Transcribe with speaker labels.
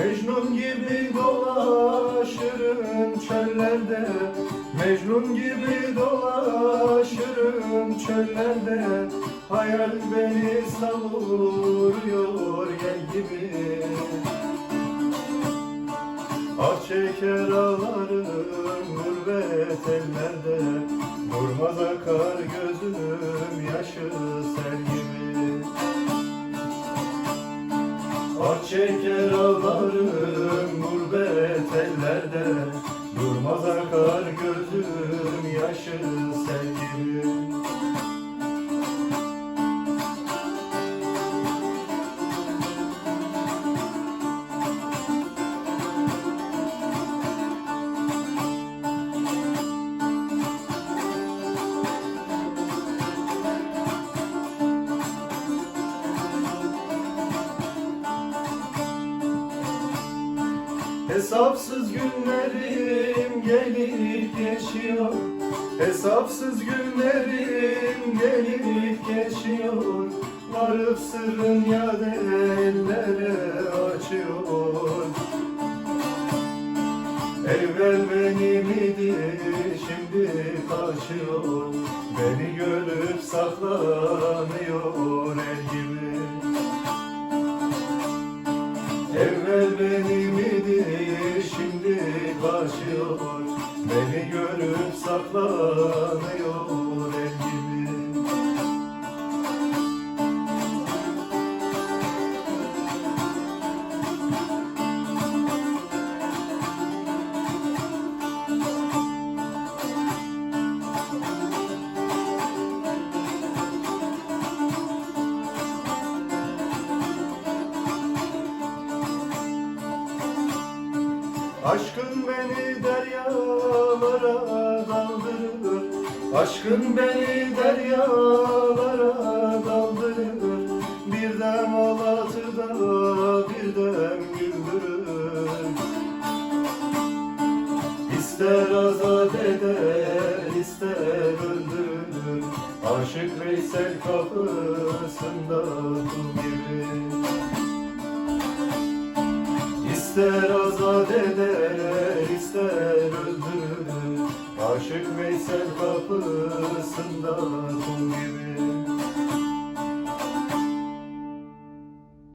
Speaker 1: Mecnun gibi dolaşırım çöllerde. Mecnun gibi dolaşırım çöllerde. Hayal beni savuruyor yel gibi. Ah çeker ağlarım gurbet ellerde. Durmaz akar gözüm yaşı sel gibi Hesapsız günlerim gelip geçiyor Hesapsız günlerim gelip geçiyor Varıp sırrın ya ellere açıyor. Evvel benim idi şimdi kaçıyor Beni görüp saklanıyor el gibi. Evvel benim idi şimdi kaçıyor Beni görüp saklanıyor Aşkın beni deryalara daldırır. Aşkın beni deryalara daldırır. Bir dem Alatı'da bir dem güldürür. İster azat eder, ister öldürür. Aşık Veysel kapısında kul gibi. İster azat eder, Veysel kapısında kul gibi